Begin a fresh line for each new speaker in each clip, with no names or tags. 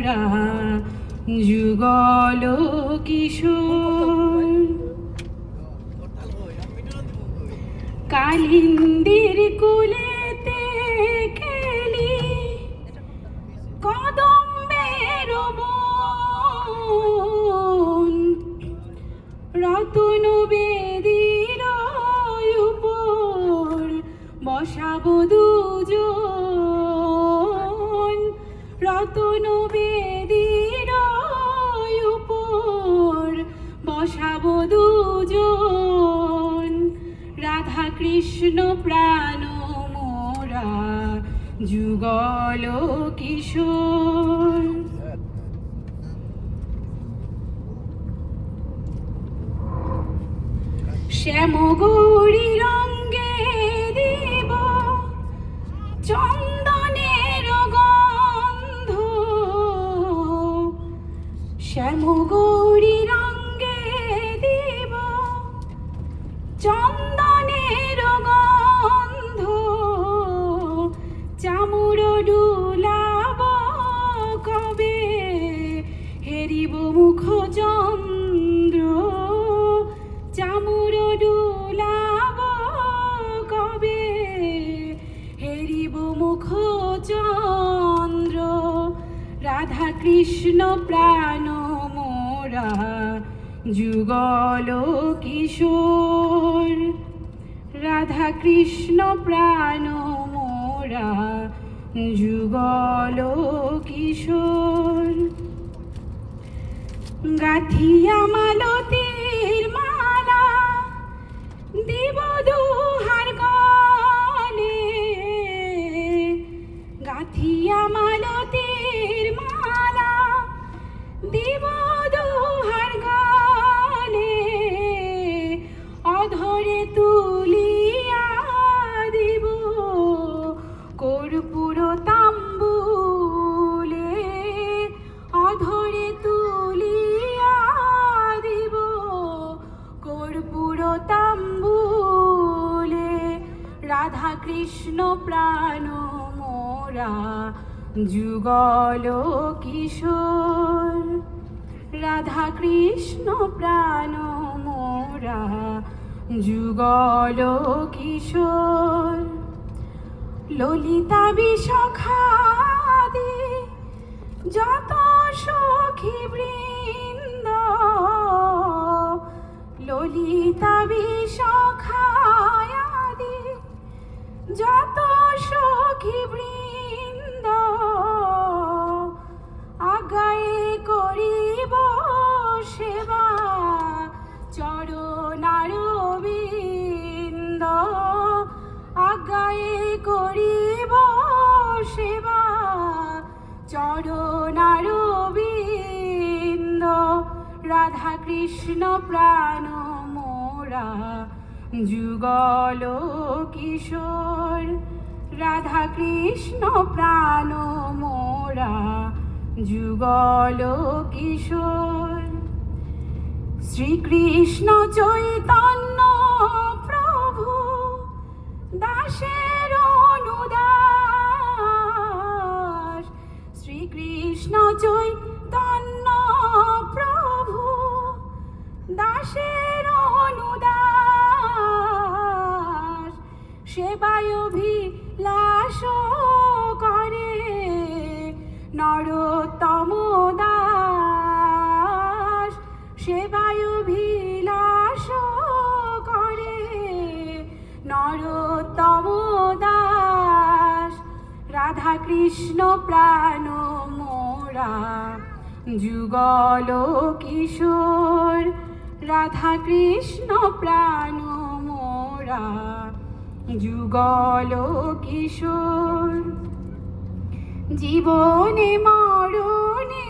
মোরা যুগল কিশোর কালিন্দির কুলেতে কৃষ্ণ প্রাণ মোরা যুগল কিশোর। শ্যাম গৌরী রঙ্গে দিব চন্দনের গন্ধ। শ্যাম গৌরী রঙ্গে দিব চন্দনের চন্দ্র, চামুর ডুলাব কবে? হেরিব মুখ চন্দ্র, রাধা কৃষ্ণ প্রাণ মোরা, যুগল কিশোর। রাধা কৃষ্ণ প্রাণ মোরা, যুগল কিশোর। গাথিয়া মালতীর মালা দিব দুহার গলে। গাথিয়া মালতীর মালা দিব দুহার গলে। অধরে তুলিয়া কৃষ্ণ প্রাণ মোরা যুগল কিশোর। রাধা কৃষ্ণ প্রাণ মোরা যুগল কিশোর। ললিতা বিশখাদি করিব সেবা। চরণার বিন্দ রাধা কৃষ্ণ প্রাণ মোরা যুগল কিশোর রাধা কৃষ্ণ প্রাণ মোরা যুগল কিশোর শ্রীকৃষ্ণ চৈতন্য দাসের অনুদাস। শ্রীকৃষ্ণ চৈতন্য প্রভু দাসের অনুদাস। সেবায় অভিলাষ নরোত্তম দাস। রাধা কৃষ্ণ প্রাণ মোরা, যুগল কিশোর। রাধা কৃষ্ণ প্রাণ মোরা, যুগল কিশোর। জীবনে মরণে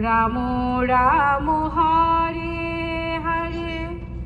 রাম রাম হরে